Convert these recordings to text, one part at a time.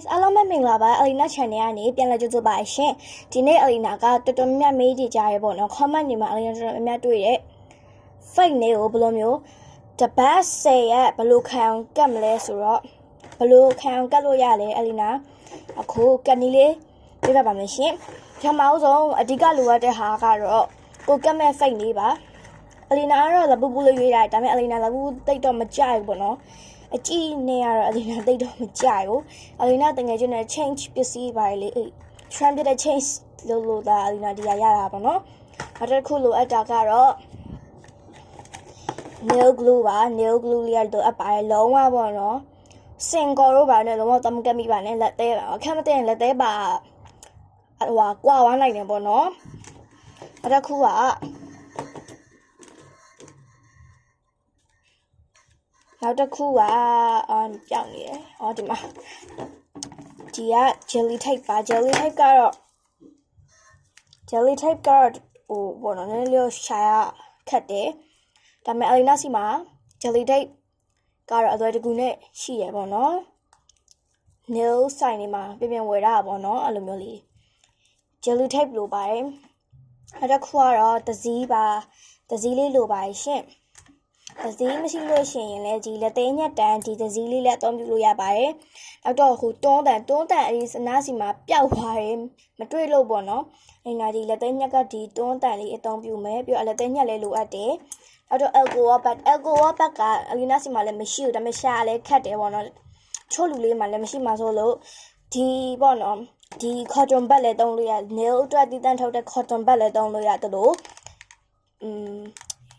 guys အားလုံးပဲမင်္ဂလာပါအလီနာ channel ကနေပြန်လည်ကြိုဆိုပါရှင်ဒီနေ့အလီနာကတော်တော်များများမေးကြည့်ကြရဲပေါ့နော် comment တွေမှာအလီနာတော်တော်များများတွေ့တဲ့ fake နေကိုဘယ်လိုမျိုးတပတ်စေရက်ဘယ်လိုခံအောင်ကတ်မလဲဆိုတော့ဘယ်လိုခံအောင်ကတ်လို့ရလဲအလီနာအခုကတ်နီးလေးပြပြပါမယ်ရှင်ပထမဆုံးအဓိကလိုအပ်တဲ့ဟာကတော့ကိုကတ်မဲ့ fake နေပါအလီနာကတော့လပူပူလေးရွေးတာဒါပေမဲ့အလီနာလပူတိတ်တော့မကြိုက်ဘူးပေါ့နော် အကြည့်နေရတော့အလီနာတိတ်တော့မကြိုက်ဘူးအလီနာတကယ်ချင်းနဲ့ change ပစ္စည်းပါလေအဲ့ trend တဲ့ change လို့လို့ဒါအလီနာဒီရရတာပေါ့နော်နောက်တစ်ခုလိုအပ်တာကတော့ nail glue ပါ nail glue လေးကတော့အပ်ပါတယ်လုံးဝပေါ့နော်စင်ကော်တို့ပါနဲ့လုံးဝတမကမိပါနဲ့လက်သေးပါအခက်မသိရင်လက်သေးပါဟိုဟာကွာဝမ်းနိုင်တယ်ပေါ့နော်အဲ့တစ်ခုက နောက်တစ်ခုကအမ်ပြောင်းနေတယ်။အော်ဒီမှာဒီက jelly type ပါ jelly type ကတော့ jelly type ကတော့ဟိုဘောနော်နည်းနည်းလေးရှာရခက်တယ်။ဒါပေမဲ့အလီနာစီမှာ jelly type ကတော့အသွဲတကူနဲ့ရှိရပေါ့နော်။ nail sign တွေမှာပြင်ပြင်ဝယ်တာပေါ့နော်အဲ့လိုမျိုးလေး jelly type လိုပါတယ်။အဲ့တစ်ခုကတော့တစည်းပါတစည်းလေးလိုပါတယ်ရှင်။ တစည်းမရှိလို့ရှိရင်လည်းဒီလက်သေးညက်တန်ဒီတစည်းလေးလည်းအသုံးပြုလို့ရပါတယ်။နောက်တော့ဟိုတွန်းတန်တွန်းတန်အဒီစနားစီမှာပျောက်သွားတယ်မတွေ့လို့ပေါ့နော်။အဲ့နာဒီလက်သေးညက်ကဒီတွန်းတန်လေးအသုံးပြုမယ်ပြီးတော့လက်သေးညက်လည်းလိုအပ်တယ်။နောက်တော့ alcohol pad alcohol pad ကအလီနာစီမှာလည်းမရှိဘူးဒါပေမဲ့ရှာလည်းခက်တယ်ပေါ့နော်။ချို့လူလေးမှလည်းမရှိမှဆိုလို့ဒီပေါ့နော်ဒီ cotton bud လည်းတုံးလို့ရ nail အတွက်တည်တန်းထုတ်တဲ့ cotton bud လည်းတုံးလို့ရတယ်လို့อืม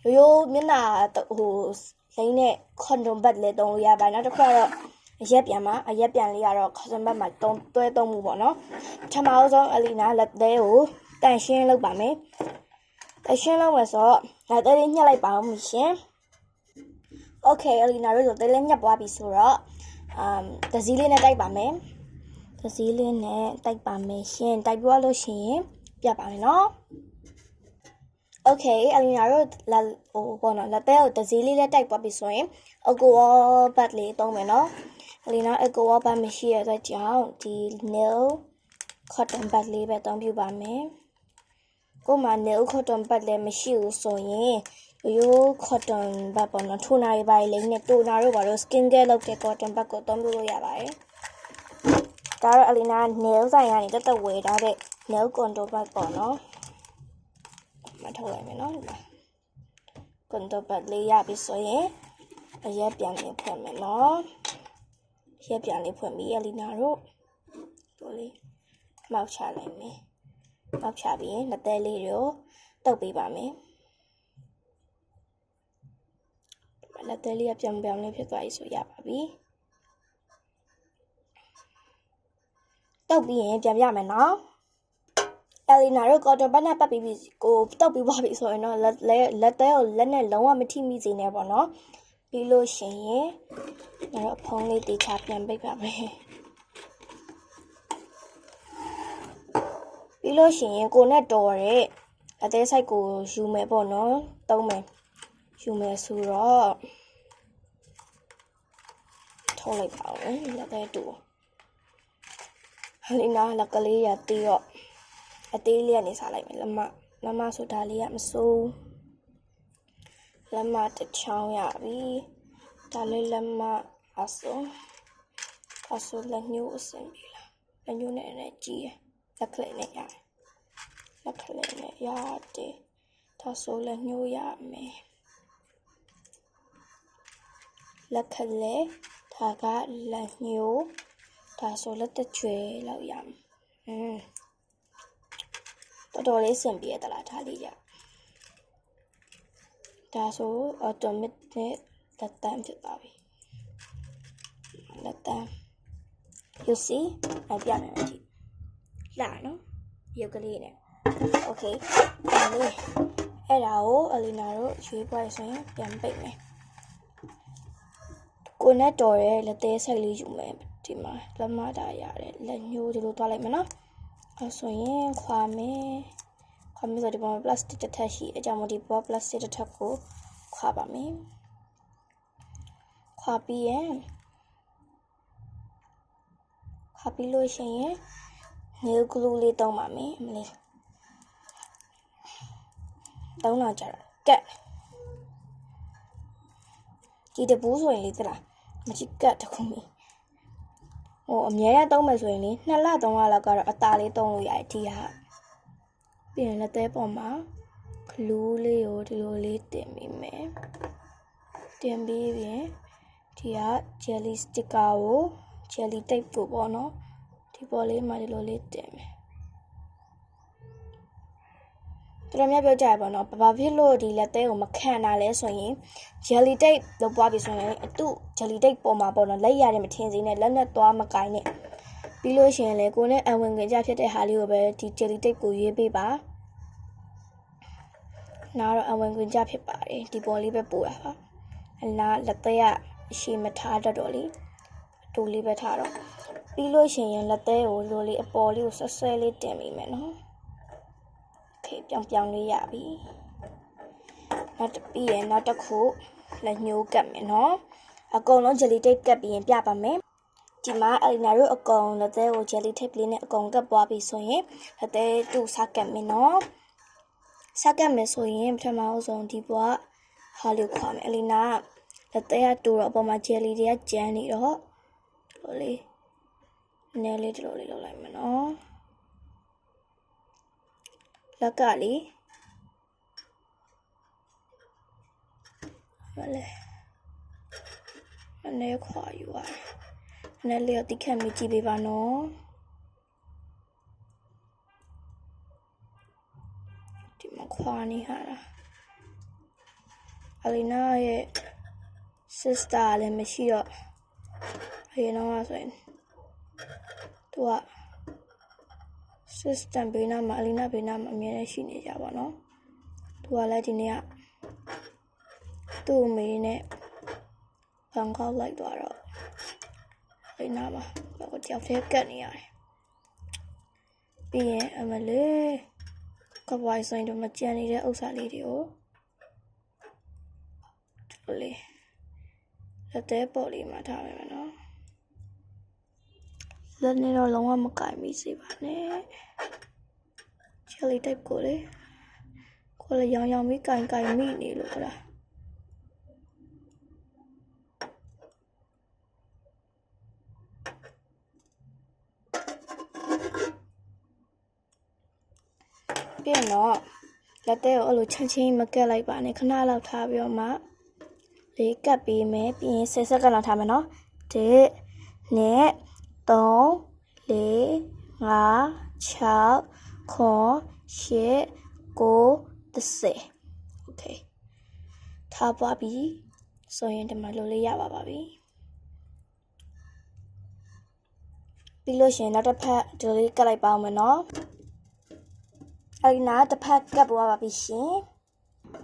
ရိုးရိုးမျက်နှာဟိုလိမ့်နဲ့ cotton bud လည်းတုံးလို့ရပါတယ်နောက်တစ်ခုကတော့အရက်ပြန်မှာအရက်ပြန်လေးကတော့ cotton bud မှာတုံးတွဲတုံးမှုပေါ့နော်ပထမဆုံးအလီနာလက်သေးကိုတန်ရှင်းလုပ်ပါမယ်တန်ရှင်းလုပ်မယ်ဆိုတော့လက်သေးလေးညှက်လိုက်ပါဦးရှင် Okay အလီနာတို့ဆိုသေးလေးညှက်သွားပြီဆိုတော့အမ်တစည်းလေးနဲ့တိုက်ပါမယ်တစည်းလေးနဲ့တိုက်ပါမယ်ရှင်တိုက်ပြလို့ရှိရင်ပြတ်ပါမယ်နော် Okay အလီနာတို့လာဟိုဘောနော်လက်သေးကိုတစည်းလေးနဲ့တိုက်သွားပြီဆိုရင်အကိုဝဘတ်လေးသုံးမယ်နော်အလီနာအကိုဝဘတ်မရှိရတဲ့ကြောင့်ဒီ nail cotton bud လေးပဲသုံးပြပါမယ်ကိုမ nail cotton bud လည်းမရှိဘူးဆိုရင်ရိုး cotton bud ပေါ့နော်ထိုနာတွေပါလိမ့်နဲ့တိုနာတို့ပါတော့ skin care လုပ်တဲ့ cotton bud ကိုသုံးပြလို့ရပါတယ်ဒါတော့အလီနာ nail ဆိုင်ကနေတက်တက်ဝယ်ထားတဲ့ nail contour bud ပေါ့နော် မထုတ်လိုက်မယ်နော်ဒီမှာ contour bud လေးရပြီဆိုရင်အရက်ပြန်လေးဖွင့်မယ်နော်ရက်ပြန်လေးဖွင့်ပြီးအလီနာတို့တို့လေးမောက်ချလိုက်မယ်မောက်ချပြီးရင်လက်သေးလေးကိုတုပ်ပေးပါမယ်လက်သေးလေးကပြောင်ပြောင်လေးဖြစ်သွားပြီဆိုရပါပြီတုပ်ပြီးရင်ပြန်ပြမယ်နော် အလီနာတို့ကော်တိုဘတ်နဲ့ပတ်ပြီးပြီကိုတုပ်ပြီးသွားပြီဆိုရင်တော့လက်လက်သေးကိုလက်နဲ့လုံးဝမထိမိစေနဲ့ပေါ့နော်ပြီးလို့ရှိရင်တော့ဖုံးလေးတေချာပြန်ပိတ်ပါမယ်ပြီးလို့ရှိရင်ကိုနဲ့တော်တဲ့အသေးဆိုင်ကိုယူမယ်ပေါ့နော်သုံးမယ်ယူမယ်ဆိုတော့ထုတ်လိုက်ပါဦးလက်သေးတူဟလီနာလက်ကလေးရတီးတော့ အသေးလေးကနေစားလိုက်မယ်လက်မလက်မဆိုတာလေးကမစိုးလက်မတစ်ချောင်းရပြီဒါလေးလက်မအစုံအစုံလက်ညှိုးအစင်ပြီလားလက်ညှိုးနဲ့လည်းကြီးရလက်ကလေးနဲ့ရတယ်လက်ကလေးနဲ့ရတယ်ဒါဆိုလက်ညှိုးရမယ်လက်ကလေးဒါကလက်ညှိုးဒါဆိုလက်တချွေလောက်ရမယ်อืม တော်တော်လေးစင်ပြေတလားထားလေးရဒါဆို automatic လက်တန်းဖြစ်သွားပြီလက်တန်း you see အပြမယ်ကြည့်လာနော်ရုပ်ကလေးနဲ့ okay ဒါလေးအဲ့ဒါကိုအလီနာတို့ရွေးပွားဆိုရင်ပြန်ပိတ်မယ်ကိုနဲ့တော်ရဲ့လက်သေးဆိုင်လေးယူမယ်ဒီမှာလက်မတာရတယ်လက်ညှိုးဒီလိုသွားလိုက်မယ်နော် အဲဆိုရင်ခွာမယ်ခွာမယ်ဆိုဒီပေါ်မှာ plastic တစ်ထပ်ရှိအကြောင်းမို့ဒီပေါ် plastic တစ်ထပ်ကိုခွာပါမယ်ခွာပြီးရင်ခွခါပြီးလို့ရှိရင် nail glue လေးသုံးပါမယ်အမလေးသုံးတော့ကြတော့ကတ်ဒီတပူးဆိုရင်လေသလားမချစ်ကတ်တစ်ခုမီ ဟိုအများရသုံးမယ်ဆိုရင်လေနှစ်လသုံးလလောက်ကတော့အตาလေးသုံးလို့ရတယ်ဒီဟာပြီးရင်လက်သေးပေါ်မှာ glue လေးကိုဒီလိုလေးတင်ပြီးမယ်တင်ပြီးပြင်ဒီက jelly sticker ကို jelly tape ကိုပေါ့နော်ဒီပေါ်လေးမှာဒီလိုလေးတင်မယ် တော်တော်များပြောကြရပါတော့ဘာဖြစ်လို့ဒီလက်သေးကိုမခံတာလဲဆိုရင် jelly tape လောက်ပွားပြီဆိုရင်အတု jelly tape ပေါ်မှာပေါ့နော်လက်ရတယ်မထင်စေနဲ့လက်နဲ့သွားမကိုင်းနဲ့ပြီးလို့ရှိရင်လေကိုနဲ့အဝင်ခွင့်ကြဖြစ်တဲ့ဟာလေးကိုပဲဒီ jelly tape ကိုရေးပေးပါနားတော့အဝင်ခွင့်ကြဖြစ်ပါတယ်ဒီပေါ်လေးပဲပို့ရပါအလားလက်သေးကအရှိမထားတတ်တော့လေအတူလေးပဲထားတော့ပြီးလို့ရှိရင်လက်သေးကိုလိုလေးအပေါ်လေးကိုဆွဆွဲလေးတင်မိမယ်နော် okay ပြောင်ပြောင်လေးရပြီနောက်ပြီးရင်နောက်တစ်ခုလက်ညှိုးကပ်မယ်နော်အကုန်လုံး jelly tape ကပ်ပြီးရင်ပြပါမယ်ဒီမှာအလီနာတို့အကုန်လက်သေးကို jelly tape လေးနဲ့အကုန်ကပ်ပွားပြီဆိုရင်လက်သေးတူစကပ်မယ်နော်စကပ်မယ်ဆိုရင်ပထမအဆုံးဒီပွားဟာလို့ခေါ်မယ်အလီနာလက်သေးကတူတော့အပေါ်မှာ jelly တွေကကျန်နေတော့ဒီလိုလေးနည်းလေးဒီလိုလေးလောက်လိုက်မယ်နော် လက်ကလေးမလဲအနေခွာယူရတယ်နည်းလေးတိခတ်မိကြည့်ပေးပါနော်ဒီမှာခွာနေဟာလားအလီနာရဲ့ sister လည်းမရှိတော့အရင်တော့ဆိုရင်သူက system ဘေးနားမှာအလီနာဘေးနားမှာအမြဲတမ်းရှိနေကြပါတော့သူကလည်းဒီနေ့ကသူ့အမေနဲ့ဘန်ကောက်လိုက်သွားတော့အလီနာမှာတော့တယောက်တည်းကတ်နေရတယ်ပြီးရင်အမလေးကပွိုင်ဆိုင်တော့မကြံနေတဲ့ဥစ္စာလေးတွေကိုဒီလိုလေးလက်သေးပေါ်လေးမှာထားမယ်နော် လက်နဲ့တော့လုံးဝမကင်မိစေပါနဲ့ jelly type ကိုလေကိုလည်းရောင်ရောင်ပြီးကင်ကင်မိနေလို့လားပြန်တော့လက်သေးကိုအဲ့လိုချင်းချင်းမကက်လိုက်ပါနဲ့ခဏလောက်ထားပြီးတော့မှလေးကပ်ပေးမယ်ပြီးရင်10စက္ကန့်လောက်ထားမယ်နော်1 2 3 4 5 6 8 9 10 okay ထားပွားပြီးဆိုရင်ဒီမှာလုပ်လို့ရပါပါပြီပြီးလို့ရှင်နောက်တစ်ဖက်ဒီလေးကတ်လိုက်ပါအောင်မယ်နော်အလီနာတစ်ဖက်ကတ်ပွားပါပြီရှင်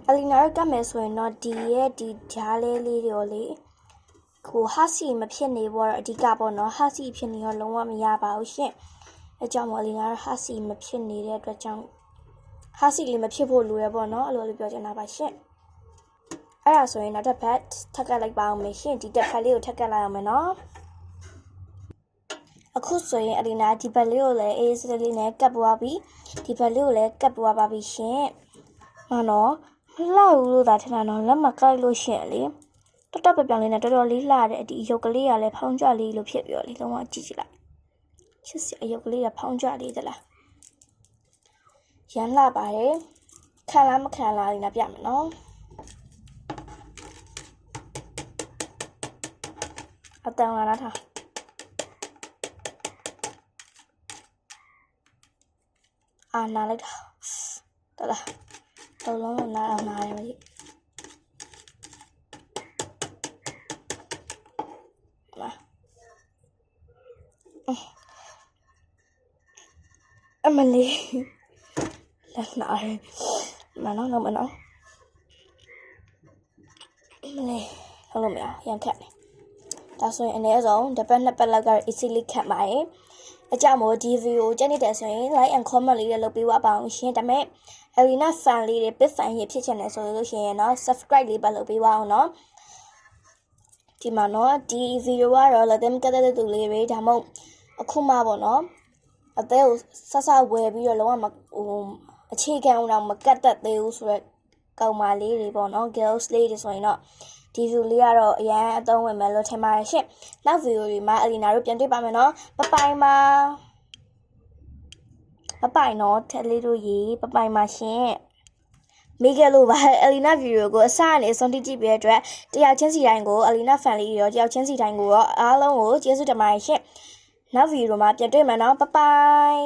အလီနာကတ်မယ်ဆိုရင်တော့ဒီရဲ့ဒီဂျားလေးလေးတွေကိုလေး ကိုဟာစီမဖြစ်နေဘောတော့အဓိကပေါ့နော်ဟာစီဖြစ်နေတော့လုံးဝမရပါဘူးရှင်အဲကြောင့်မလီနာဟာစီမဖြစ်နေတဲ့အတွက်ကြောင့်ဟာစီလေးမဖြစ်ဖို့လိုရပေါ့နော်အဲ့လိုလေးပြောချင်တာပါရှင်အဲ့ဒါဆိုရင်နောက်တစ်ဖက်ထပ်ကပ်လိုက်ပါအောင်မယ်ရှင်ဒီတစ်ဖက်လေးကိုထပ်ကပ်လိုက်အောင်မယ်နော်အခုဆိုရင်အလီနာဒီဘက်လေးကိုလည်းအေးစလေးနဲ့ကပ်ပွားပြီးဒီဘက်လေးကိုလည်းကပ်ပွားပါပြီရှင်မနော်မလောက်ဘူးလို့သာထင်တာနော်လက်မကိုက်လို့ရှင်လေ တော်တော်ပြောင်လေးနဲ့တော်တော်လေးလှတဲ့ဒီရုပ်ကလေးကလည်းဖောင်းကြလေးလို့ဖြစ်ပြောလေလုံးဝကြည့်ကြည့်လိုက်ချစ်စရာရုပ်ကလေးကဖောင်းကြလေးသလားရမ်းလှပါတယ်ခံလားမခံလားလေးနဲ့ပြမယ်နော်အတန်လာတာအာနာလိုက်တာတော်လားတော်လုံးနာအောင်နာရမယ် အမလေးလက်နာရမနော်နော်မနော်အမလေးဟုတ်လို့မရရန်ခက်နေဒါဆိုရင်အနည်းဆုံးတစ်ပတ်နှစ်ပတ်လောက်ကတော့ easily ခတ်ပါရဲ့အကြောင်းမို့ဒီ video ကိုကြည့်နေတဲ့ဆိုရင် like and comment လေးတွေလုပ်ပေးပါအောင်ရှင်ဒါပေမဲ့ Elena fan လေးတွေ big fan ကြီးဖြစ်ချင်တယ်ဆိုလို့ရှိရင်เนาะ subscribe လေးပါလုပ်ပေးပါအောင်เนาะဒီမှာเนาะဒီ video ကတော့လက်သက်ကတဲ့သူလေးတွေဒါမှမဟုတ် အခုမှပေါ့နော် အသေးကိုဆက်ဆက်ဝယ်ပြီးတော့လုံးဝမဟိုအခြေခံအောင်တော့မကတ်တတ်သေးဘူးဆိုတော့ကောင်မလေးတွေပေါ့နော် girls လေးတွေဆိုရင်တော့ဒီဗီဒီယိုလေးကတော့အရန်အသုံးဝင်မယ်လို့ထင်ပါတယ်ရှင့်နောက်ဗီဒီယိုတွေမှာအလီနာတို့ပြန်တွေ့ပါမယ်နော်ပပိုင်ပါပပိုင်နော်ထက်လေးတို့ရေပပိုင်ပါရှင်မိခဲ့လို့ပါအလီနာဗီဒီယိုကိုအစကနေအဆုံးထိကြည့်ပြတဲ့အတွက်တယောက်ချင်းစီတိုင်းကိုအလီနာဖန်လေးရောတယောက်ချင်းစီတိုင်းကိုရောအားလုံးကိုကျေးဇူးတင်ပါတယ်ရှင့် နောက်ဗီဒီယိုမှာပြန်တွေ့မယ်နော်ပပိုင်